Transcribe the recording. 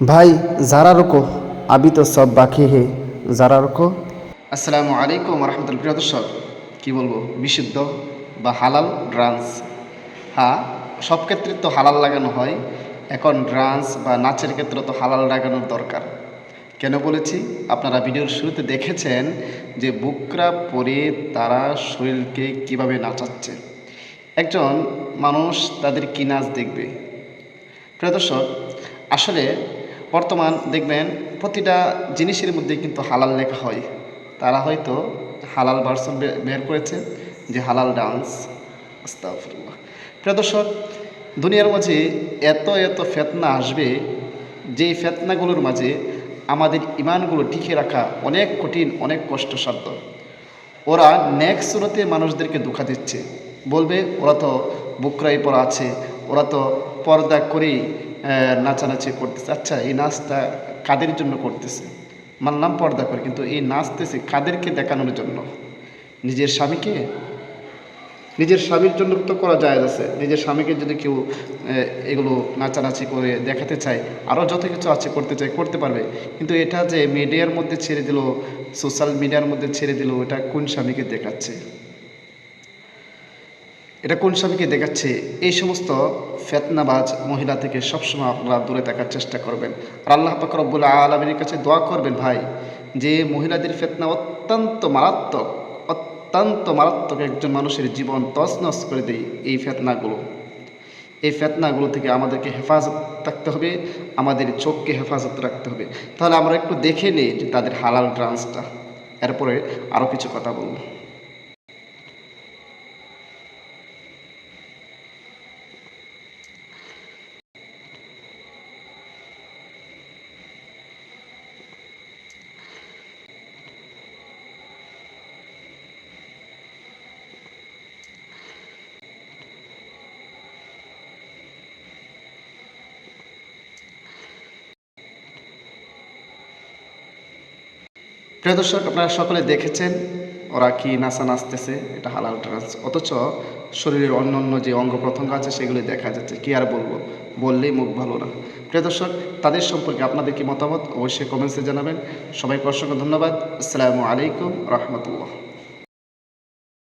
ভাই, যারা রুকো আমি তো সব বাকি হে। যারা রুকো। আসসালামু আলাইকুম রহমতুল প্রিয় দর্শক, কী বলব, বিশুদ্ধ বা হালাল ড্রান্স। হ্যাঁ সব ক্ষেত্রে তো হালাল লাগানো হয়, এখন ড্রান্স বা নাচের ক্ষেত্রে তো হালাল লাগানোর দরকার। কেন বলেছি? আপনারা ভিডিওর শুরুতে দেখেছেন যে বুকরা পরে তারা শরীরকে কীভাবে নাচাচ্ছে। একজন মানুষ তাদের কী নাচ দেখবে? প্রিয় দর্শক, আসলে বর্তমান দেখবেন প্রতিটা জিনিসের মধ্যে কিন্তু হালাল লেখা হয়। তারা হয়তো হালাল ভার্সন বের করেছে, যে হালাল ডান্স আস্তাগফিরুল্লাহ। প্রিয় দর্শক, দুনিয়ার মাঝে এত এত ফেতনা আসবে যে ফেতনাগুলোর মাঝে আমাদের ইমানগুলো টিকে রাখা অনেক কঠিন, অনেক কষ্টসাধ্য। ওরা নেক্সট সুরতে মানুষদেরকে দুঃখা দিচ্ছে। বলবে, ওরা তো বুকরাই পরা আছে ওরা তো পর্দা করেই নাচানাচি করতেছে। আচ্ছা এই নাচটা কাদের জন্য করতেছে? মানলাম পর্দা করে, কিন্তু এই নাচতেছে কাদেরকে দেখানোর জন্য? নিজের স্বামীকে? নিজের স্বামীর জন্য তো করা যায় আছে। নিজের স্বামীকে যদি কেউ এগুলো নাচানাচি করে দেখাতে চায় আরও যত কিছু আছে করতে চায়, করতে পারবে। কিন্তু এটা যে মিডিয়ার মধ্যে ছেড়ে দিল, সোশ্যাল মিডিয়ার মধ্যে ছেড়ে দিল, এটা কোন স্বামীকে দেখাচ্ছে? এটা কোন স্বামীকে দেখাচ্ছে? এই সমস্ত ফেতনাবাজ মহিলা থেকে সবসময় আপনারা দূরে থাকার চেষ্টা করবেন। আর আল্লাহ পাক রব্বুল আলমীর কাছে দোয়া করবেন, ভাই, যে মহিলাদের ফেতনা অত্যন্ত মারাত্মক অত্যন্ত মারাত্মক একজন মানুষের জীবন তছনছ করে দেয় এই ফেতনাগুলো। এই ফেতনাগুলো থেকে আমাদেরকে হেফাজত রাখতে হবে, আমাদের চোখকে হেফাজত রাখতে হবে। তাহলে আমরা একটু দেখে নিই যে তাদের হালাল ডান্সটা এরপরে আরও কিছু কথা বলব। প্রিয় দর্শক, আপনারা সকলে দেখেছেন ওরা কি নাচা নাচতেছে, এটা হালাল ট্রান্স অথচ শরীরের অন্য অন্য যে অঙ্গ প্রত্যঙ্গ আছে সেগুলি দেখা যাচ্ছে, কি আর বলব? বললেই মুখ ভালো না। প্রিয় দর্শক, তাদের সম্পর্কে আপনাদের কি মতামত? অবশ্যই কমেন্টসে জানাবেন। সবাইকে অসংখ্য ধন্যবাদ। আসসালামু আলাইকুম রহমতুল্লাহ।